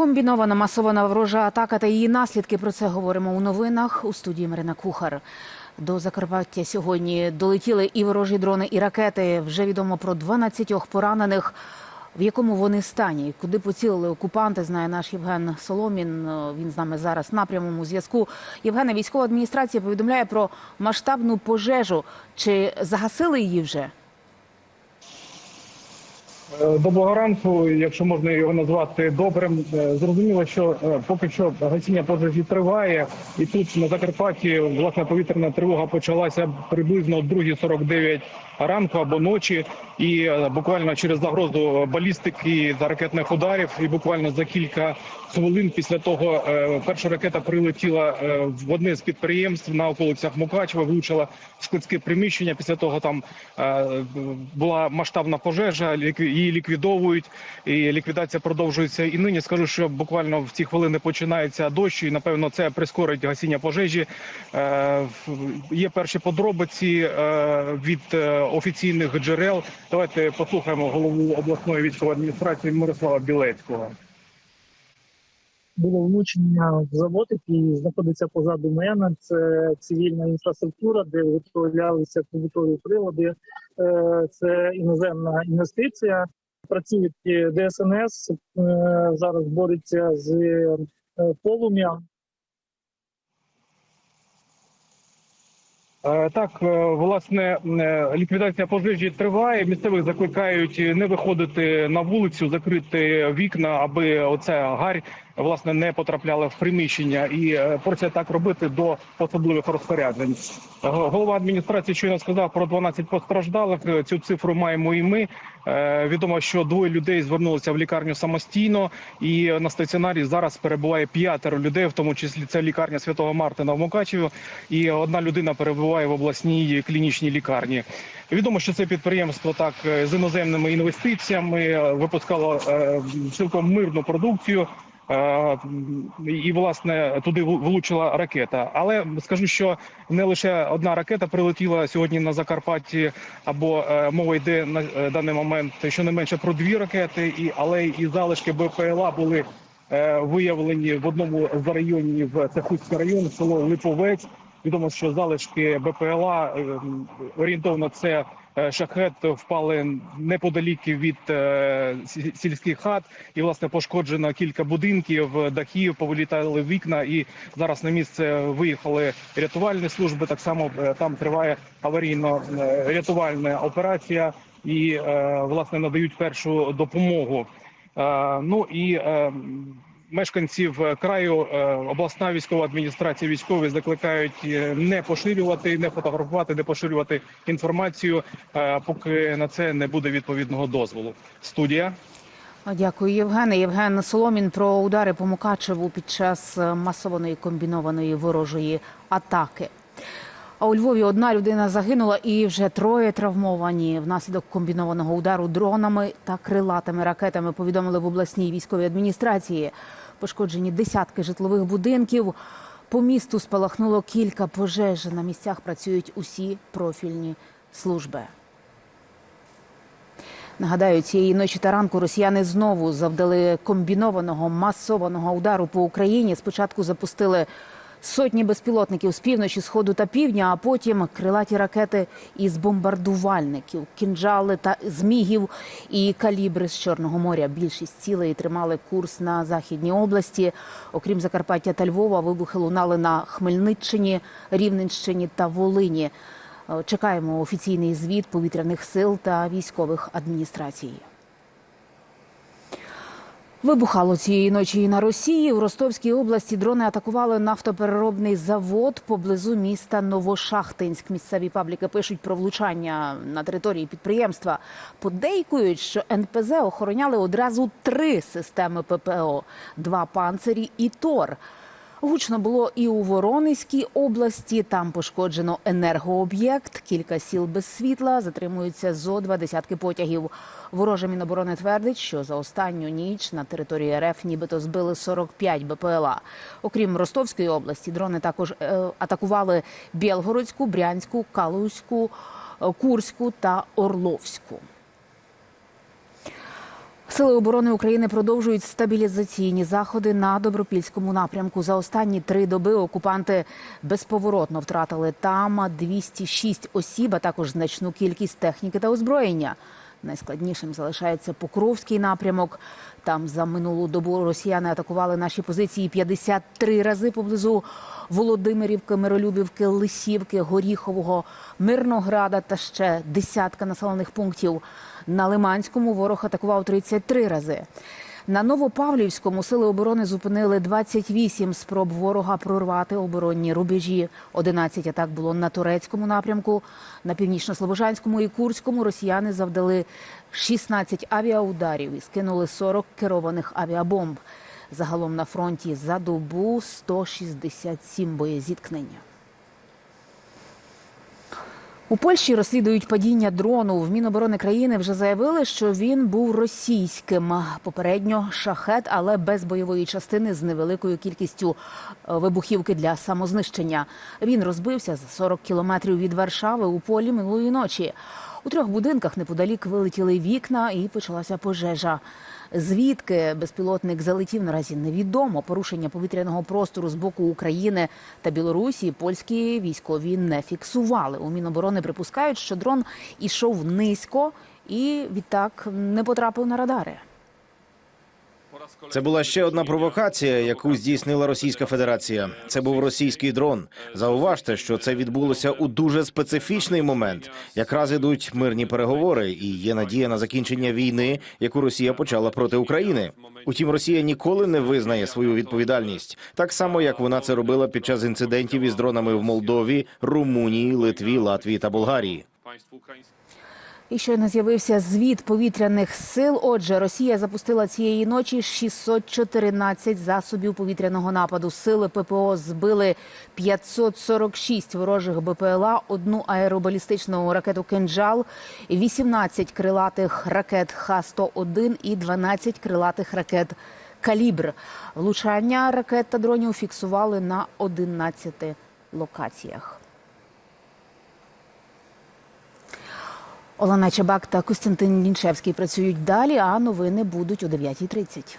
Комбінована масована ворожа атака та її наслідки. Про це говоримо у новинах у студії Марина Кухар. До Закарпаття сьогодні долетіли і ворожі дрони, і ракети. Вже відомо про 12 поранених. В якому вони стані? Куди поцілили окупанти? Знає наш Євген Соломін. Е, Він з нами зараз на прямому зв'язку. Євгене, військова адміністрація повідомляє про масштабну пожежу. Чи загасили її вже? Е, Доброго ранку, якщо можна його назвати добрим. Е, Зрозуміло, що е, поки що гасіння пожежі триває, і тут на Закарпатті власне повітряна тривога почалася приблизно о 2.49 ранку або ночі, і буквально через загрозу балістики та ракетних ударів, і буквально за кілька хвилин після того перша ракета прилетіла в одне з підприємств на околицях Мукачева, влучила складське приміщення. Після того там була масштабна пожежа, лікві- її ліквідовують, і ліквідація продовжується. І нині скажу, що буквально в ці хвилини починається дощ, і напевно це прискорить гасіння пожежі. Е, Є перші подробиці е, від е, офіційних джерел. Давайте послухаємо голову обласної військової адміністрації Мирослава Білецького. Було влучення в завод, який знаходиться позаду мене. Це цивільна інфраструктура, де виготовлялися побутові прилади. Е, Це іноземна інвестиція. Працюють ДСНС е, зараз бореться з е, полум'ям. Так, власне, ліквідація пожежі триває. Місцевих закликають не виходити на вулицю, закрити вікна, аби оця гарь власне не потрапляла в приміщення, і е, просять так робити до особливих розпоряджень. Голова адміністрації щойно сказав про 12 постраждалих. Е, Цю цифру маємо і ми. Е, Відомо, що двоє людей звернулися в лікарню самостійно, і на стаціонарі зараз перебуває п'ятеро людей, в тому числі це лікарня Святого Мартина в Мукачеві, і одна людина перебуває в обласній клінічній лікарні. Відомо, що це підприємство так з іноземними інвестиціями випускало цілком мирну продукцію. Е, І власне туди влучила ракета. Але скажу, що не лише одна ракета прилетіла сьогодні на Закарпатті, або е, мова йде на е, даний момент щонайменше про дві ракети, і але і залишки БПЛА були виявлені в одному з районів. Це Хуцький район, село Липовець. Відомо, що залишки БПЛА орієнтовно це шахет впали неподалік від е, сільських хат, і власне пошкоджено кілька будинків, дахів, повилітали вікна. І зараз на місце виїхали рятувальні служби. Так само е, там триває аварійно-рятувальна операція, і е, власне надають першу допомогу. Е, Ну і е, мешканців краю е, обласна військова адміністрація військові закликають е, не поширювати, не фотографувати, не поширювати інформацію, е, поки на це не буде відповідного дозволу. Студія. Дякую, Євгене. Євген Соломін про удари по Мукачеву під час е, масованої комбінованої ворожої атаки. А у Львові одна людина загинула і вже троє травмовані внаслідок комбінованого удару дронами та крилатими ракетами. Повідомили в обласній військовій адміністрації. Пошкоджені десятки житлових будинків. По місту спалахнуло кілька пожеж. На місцях працюють усі профільні служби. Нагадаю, цієї ночі та ранку росіяни знову завдали комбінованого масованого удару по Україні. Спочатку запустили сотні безпілотників з півночі, сходу та півдня, а потім крилаті ракети із бомбардувальників, кінжали та змігів і калібри з Чорного моря. Більшість цілей тримали курс на західній області. Окрім Закарпаття та Львова, вибухи лунали на Хмельниччині, Рівненщині та Волині. Чекаємо офіційний звіт повітряних сил та військових адміністрацій. Вибухало цієї ночі і на Росії. У Ростовській області дрони атакували нафтопереробний завод поблизу міста Новошахтинськ. Місцеві пабліки пишуть про влучання на території підприємства. Подейкують, що НПЗ охороняли одразу три системи ППО: два панцирі і Тор. Гучно було і у Воронезькій області. Там пошкоджено енергооб'єкт, кілька сіл без світла, затримуються зо два десятки потягів. Ворожа міноборони твердить, що за останню ніч на території РФ нібито збили 45 БПЛА. Окрім Ростовської області, дрони також е, атакували Білгородську, Брянську, Калузьку, Курську та Орловську. Сили оборони України продовжують стабілізаційні заходи на добропільському напрямку. За останні три доби окупанти безповоротно втратили там 206 осіб, а також значну кількість техніки та озброєння. Найскладнішим залишається Покровський напрямок. Там за минулу добу росіяни атакували наші позиції 53 рази поблизу Володимирівки, Миролюбівки, Лисівки, Горіхового, Мирнограда та ще десятка населених пунктів. На Лиманському ворог атакував 33 рази. На Новопавлівському сили оборони зупинили 28 спроб ворога прорвати оборонні рубежі. 11 атак було на турецькому напрямку. На північно-слобожанському і Курському росіяни завдали 16 авіаударів і скинули 40 керованих авіабомб. Загалом на фронті за добу 167 боєзіткнення. У Польщі розслідують падіння дрону. В Міноборони країни вже заявили, що він був російським. Попередньо шахет, але без бойової частини з невеликою кількістю е, вибухівки для самознищення. Він розбився за 40 кілометрів від Варшави у полі минулої ночі. У трьох будинках неподалік вилетіли вікна і почалася пожежа. Звідки безпілотник залетів наразі невідомо. Порушення повітряного простору з боку України та Білорусі польські військові не фіксували. У Міноборони припускають, що дрон ішов низько і відтак не потрапив на радари. Це була ще одна провокація, яку здійснила Російська Федерація. Це був російський дрон. Зауважте, що це відбулося у дуже специфічний момент. Якраз ідуть мирні переговори, і є надія на закінчення війни, яку Росія почала проти України. Утім, Росія ніколи не визнає свою відповідальність, так само як вона це робила під час інцидентів із дронами в Молдові, Румунії, Литві, Латвії та Болгарії. І щойно з'явився звіт повітряних сил. Отже, Росія запустила цієї ночі 614 засобів повітряного нападу. Сили ППО збили 546 ворожих БПЛА, одну аеробалістичну ракету «Кинджал», 18 крилатих ракет Х-101 і 12 крилатих ракет «Калібр». Влучання ракет та дронів фіксували на 11 локаціях. Олена Чабак та Костянтин Нінчевський працюють далі, а новини будуть о 9.30.